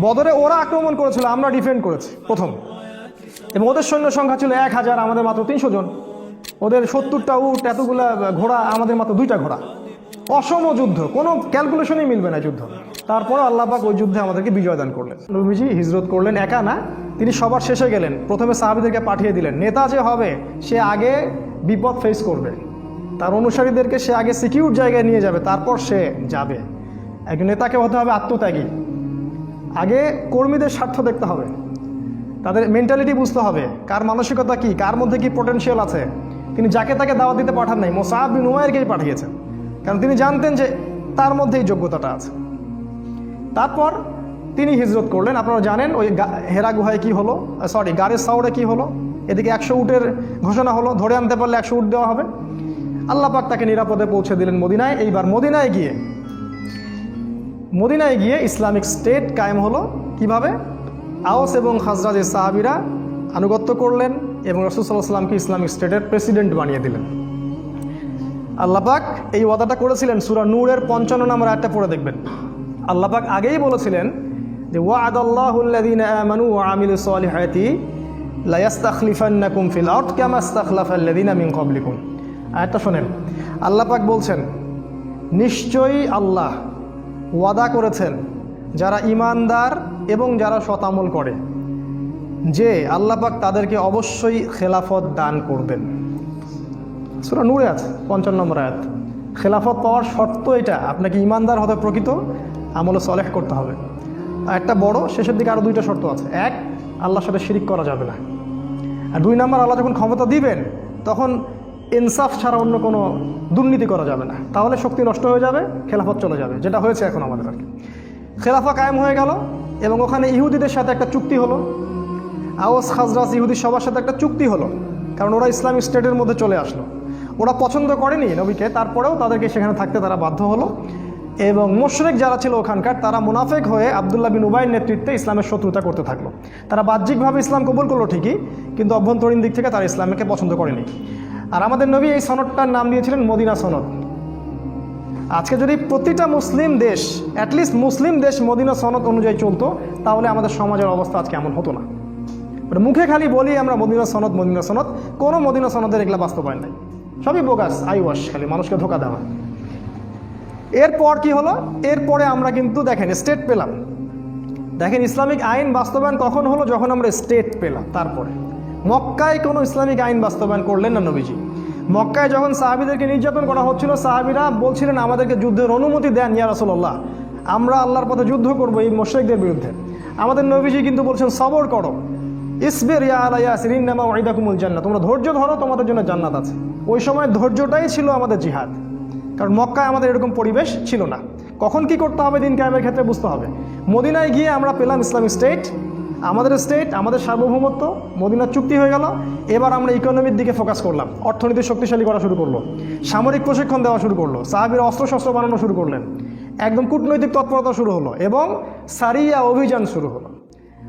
বদরে ওরা আক্রমণ করেছিল, আমরা ডিফেন্ড করেছি, প্রথম। এবং ওদের সৈন্য সংখ্যা ছিল এক হাজার, আমাদের মাত্র তিনশো জন। ওদের সত্তরটা উট, এতগুলা ঘোড়া, আমাদের মাত্র দুইটা ঘোড়া। অসম যুদ্ধ, কোনো ক্যালকুলেশনই মিলবে না যুদ্ধ। তারপরে আল্লাহ পাক ওই যুদ্ধে আমাদেরকে বিজয় দান করলেন। নবীজি হিজরত করলেন একা না, তিনি সবার শেষে গেলেন। প্রথমে সাহাবিদেরকে পাঠিয়ে দিলেন। নেতা যে হবে, সে আগে বিপদ ফেস করবে। তার অনুসারীদেরকে সে আগে সিকিউর জায়গায় নিয়ে যাবে, তারপর সে যাবে। একজন নেতাকে হতে হবে আত্মত্যাগী। আগে কর্মীদের স্বার্থ দেখতে হবে। তাদের মেন্টালিটি বুঝতে হবে। কার মানসিকতা কি? কার মধ্যে কি পোটেনশিয়াল আছে? তিনি যাকে তাকে দাওয়াত দিতে পাঠান নাই মোসাহাব বিন উমায়েরকেই পাঠিয়েছেন। কারণ তিনি জানতেন যে তার মধ্যে এই যোগ্যতাটা আছে। তারপর তিনি হিজরত করলেন। আপনারা জানেন ওই হেরা গুহায় কী হলো? সরি গাড়ির সাউরে কী হলো? এদিকে একশো উটের ঘোষণা হলো। ধরে আনতে পারলে একশো উট দেওয়া হবে। আল্লাহ পাক তাকে নিরাপদে পৌঁছে দিলেন মদিনায়। এইবার মদিনায় গিয়ে মদিনায় গিয়ে ইসলামিক স্টেট কায়েম হলো। কীভাবে? আওস এবং খাজরাজের সাহাবিরা আনুগত্য করলেন এবং রসুল্লাহ সাল্লামকে ইসলামিক স্টেটের প্রেসিডেন্ট বানিয়ে দিলেন। আল্লাপাক এই ওয়াদাটা করেছিলেন সুরা নূরের পঞ্চান্ন নম্বর একটা পড়ে দেখবেন। আল্লাপাক আগেই বলেছিলেন যে ওয়া ইয়াস্তাখলিফান্নাকুম ফিল আয়াতটা শোনেন। আল্লাপাক বলছেন, নিশ্চয়ই আল্লাহ ওয়াদা করেছেন, যারা ইমানদার এবং যারা শতামল করে, যে আল্লাপাক তাদেরকে অবশ্যই খেলাফত দান করবেন। সুরা নূরে আছে, পঞ্চান্ন নম্বর আয়াত। খেলাফত পাওয়ার শর্ত এটা, আপনাকে ইমানদার হতে প্রকৃত আমলে সলেহ করতে হবে। আর একটা বড়, শেষের দিকে আরও দুইটা শর্ত আছে। এক, আল্লাহর সাথে শিরিক করা যাবে না। আর দুই নম্বর, আল্লাহ যখন ক্ষমতা দিবেন, তখন ইনসাফ ছাড়া অন্য কোনো দুর্নীতি করা যাবে না। তাহলে শক্তি নষ্ট হয়ে যাবে, খেলাফত চলে যাবে, যেটা হয়েছে এখন আমাদের আর কি। খেলাফা কায়েম হয়ে গেল এবং ওখানে ইহুদিদের সাথে একটা চুক্তি হলো। আওয়াজ খাজরাজ ইহুদি সবার সাথে একটা চুক্তি হলো, কারণ ওরা ইসলামিক স্টেটের মধ্যে চলে আসলো। ওরা পছন্দ করেনি নবীকে, তারপরেও তাদেরকে সেখানে থাকতে তারা বাধ্য হলো। এবং মোশরেক যারা ছিল ওখানকার, তারা মুনাফেক হয়ে আবদুল্লাহ বিন উবাইয়ের নেতৃত্বে ইসলামের শত্রুতা করতে থাকল। তারা বাহ্যিকভাবে ইসলাম কবুল করল ঠিকই, কিন্তু অভ্যন্তরীণ দিক থেকে তারা ইসলামকে পছন্দ করেনি। আর আমাদের নবী এই সনদটার নাম দিয়েছিলেন মদিনা সনদ। আজকে যদি প্রতিটা মুসলিম দেশ অ্যাটলিস্ট মুসলিম দেশ মদিনা সনদ অনুযায়ী চলতো, তাহলে আমাদের সমাজের অবস্থা আজকে এমন হতো না। মুখে খালি বলি আমরা মদিনা সনদ মদিনা সনদ, কোনো মদিনা সনদের এগুলা বাস্তবায়ন নাই। সবই বোগাস আই ওয়াশ খালি, মানুষকে ধোকা দেওয়া। এরপর কি হলো? এরপরে আমরা কিন্তু দেখেন স্টেট পেলাম। দেখেন ইসলামিক আইন বাস্তবায়ন কখন হলো? যখন আমরা স্টেট পেলাম, তারপরে। মক্কায় কোনো ইসলামিক আইন বাস্তবায়ন করলেন না নবীজি। মক্কায় যখন সাহাবিদেরকে নির্যাতন করা হচ্ছিল, সাহাবিরা বলছিলেন, আমাদেরকে যুদ্ধের অনুমতি দেন ইয়া রাসূলুল্লাহ। আমরা আল্লাহর পথে যুদ্ধ করব এই মোশেকদের বিরুদ্ধে। আমাদের নবীজি কিন্তু বলছেন, সবর করো। ইসবের ইয়া আলা ইয়াসিরিন নামা ওয়াইদাকুমুল জান্নাত তোমরা ধৈর্য ধরো, তোমাদের জন্য জান্নাত আছে। ওই সময় ধৈর্যটাই ছিল আমাদের জিহাদ। কারণ মক্কায় আমাদের এরকম পরিবেশ ছিল না। কখন কি করতে হবে দিন কায়েমের ক্ষেত্রে বুঝতে হবে। মদিনায় গিয়ে আমরা পেলাম ইসলামিক স্টেট আমাদের স্টেট আমাদের সার্বভৌমত্ব মদিনার চুক্তি হয়ে গেল। এবার আমরা ইকোনমির দিকে ফোকাস করলাম। অর্থনীতি শক্তিশালী করা শুরু করল। সামরিক প্রশিক্ষণ দেওয়া শুরু করল। সাহাবির অস্ত্রশস্ত্র বানানো শুরু করলেন। একদম কূটনৈতিক তৎপরতা শুরু হলো এবং সারিয়া অভিযান শুরু হলো।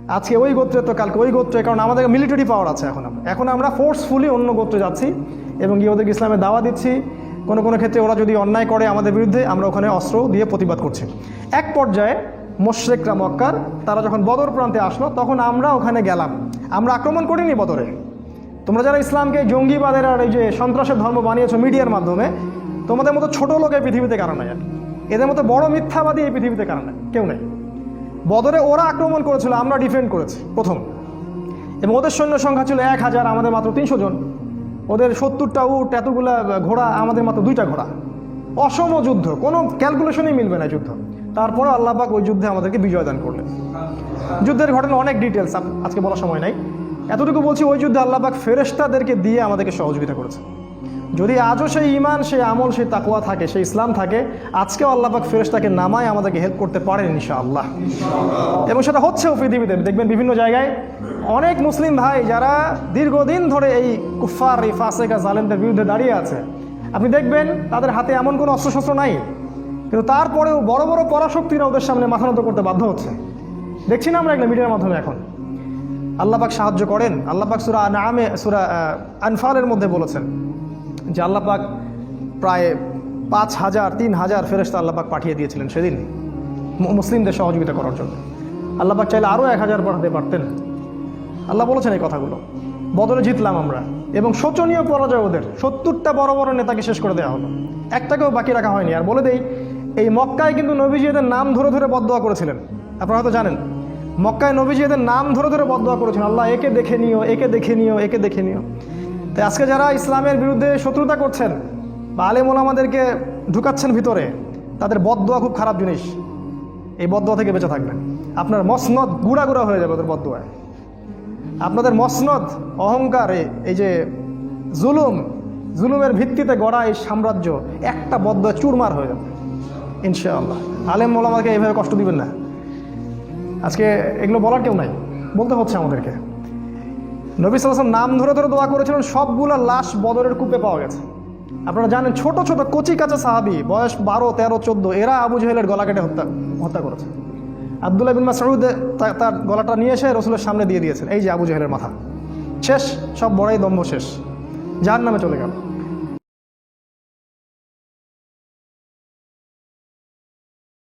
আজকে ওই গোত্রে তো কালকে ওই গোত্রে, কারণ আমাদের মিলিটারি পাওয়ার আছে এখন এখন আমরা ফোর্সফুলি অন্য গোত্রে যাচ্ছি এবং ওদেরকে ইসলামের দাওয়া দিচ্ছি। কোনো কোনো ক্ষেত্রে ওরা যদি অন্যায় করে আমাদের বিরুদ্ধে, আমরা ওখানে অস্ত্র দিয়ে প্রতিবাদ করছি। এক পর্যায়ে মোশরেকরা মক্কার, তারা যখন বদর প্রান্তে আসলো, তখন আমরা ওখানে গেলাম। আমরা আক্রমণ করিনি বদরে। তোমরা যারা ইসলামকে জঙ্গিবাদের আর এই যে সন্ত্রাসের ধর্ম বানিয়েছো মিডিয়ার মাধ্যমে, তোমাদের মতো ছোট লোক এই পৃথিবীতে কারণ নাই। এদের মতো বড় মিথ্যাবাদী এই পৃথিবীতে কারণ নাই। কেউ নেই। বদরে ওরা আক্রমণ করেছিল, আমরা ডিফেন্ড করেছি, প্রথম। এবং ওদের সৈন্য সংখ্যা ছিল এক হাজার, আমাদের মাত্র তিনশো জন। ওদের সত্তরটা উট, এতগুলা ঘোড়া, আমাদের মাত্র দুইটা ঘোড়া। অসম যুদ্ধ, কোনো ক্যালকুলেশনই মিলবে না যুদ্ধ। তারপরে আল্লাহবাক ওই যুদ্ধে আমাদেরকে বিজয় দান করলেন। যুদ্ধের ঘটনা অনেক ডিটেলস আজকে বলার সময় নাই। এতটুকু বলছি, ওই যুদ্ধে আল্লাহবাক ফেরেশতাদেরকে দিয়ে আমাদেরকে সহযোগিতা করেছে যদি আজও সেই ইমান সেই আমল, সেই তাকুয়া থাকে, সেই ইসলাম থাকে, আজকেও আল্লাহবাক ফেরেশতাকে নামায় আমাদেরকে হেল্প করতে পারেন ইনশাআল্লাহ। এবং সেটা হচ্ছেও পৃথিবীতে, দেখবেন বিভিন্ন জায়গায় অনেক মুসলিম ভাই যারা দীর্ঘদিন ধরে এই কুফার এই ফাসেকা জালেমদের বিরুদ্ধে দাঁড়িয়ে আছে। আপনি দেখবেন তাদের হাতে এমন কোনো অস্ত্রশস্ত্র নাই। কিন্তু তারপরেও বড় বড় পরাশক্তিরা ওদের সামনে মাথা নত করতে বাধ্য হচ্ছে। দেখছি না আমরা এগুলো মিডিয়ার মাধ্যমে এখন। আল্লাপাক সাহায্য করেন। আল্লাপাক সুরা নামে সুরা আনফালের মধ্যে বলেছেন যে আল্লাপাক প্রায় পাঁচ হাজার, তিন হাজার ফেরেস্তা আল্লাপাক পাঠিয়ে দিয়েছিলেন সেদিন মুসলিমদের সহযোগিতা করার জন্য। আল্লাহ পাক চাইলে আরও এক হাজার পাঠাতে পারতেন। আল্লাহ বলেছেন এই কথাগুলো। বদলে জিতলাম আমরা। এবং শোচনীয় পরাজয় ওদের। সত্তরটা বড় বড় নেতাকে শেষ করে দেওয়া হলো। একটাকেও বাকি রাখা হয়নি। আর বলে দেই এই মক্কায় কিন্তু নবীজি এদের নাম ধরে ধরে বদোয়া করেছিলেন। আপনারা হয়তো জানেন, মক্কায় নবীজি এদের নাম ধরে ধরে বদোয়া করেছেন। আল্লাহ, একে দেখে নিও, একে দেখে নিও, একে দেখে নিও। তাই আজকে যারা ইসলামের বিরুদ্ধে শত্রুতা করছেন বা আলেম ওলামাদেরকে ঢুকাচ্ছেন ভিতরে, তাদের বদোয়া খুব খারাপ জিনিস। এই বদোয়া থেকে বেঁচে থাকবেন। আপনার মসনদ গুড়া গুড়া হয়ে যাবে ওদের বদোয়ায় আপনাদের মসনদ অহংকার এই যে জুলুম, জুলুমের ভিত্তিতে গড়া এই সাম্রাজ্য, একটা বদ্ধ চুরমার হয়ে যাবে। ইনশাআল্লাহ। আলেম মোলামাকে এইভাবে কষ্ট দিবেন না। আজকে এগুলো বলার কেউ নাই। বলতে হচ্ছে আমাদেরকে। নবী সাল্লাম নাম ধরে ধরে দোয়া করেছিলেন, সবগুলা লাশ বদরের কূপে পাওয়া গেছে। আপনারা জানেন, ছোট ছোট, কচি, কাঁচা সাহাবি, বয়স বারো, তেরো, চোদ্দ, এরা আবু জহেলের গলা কেটে হত্যা হত্যা করেছে। আবদুল্লাহ বিন মাসউদ তা- তার গলাটা নিয়ে এসে রসুলের সামনে দিয়ে দিয়েছেন। এই যে আবু জহেলের মাথা। শেষ, সব বড়াই দম্ভ শেষ। যার নামে চলে গেল।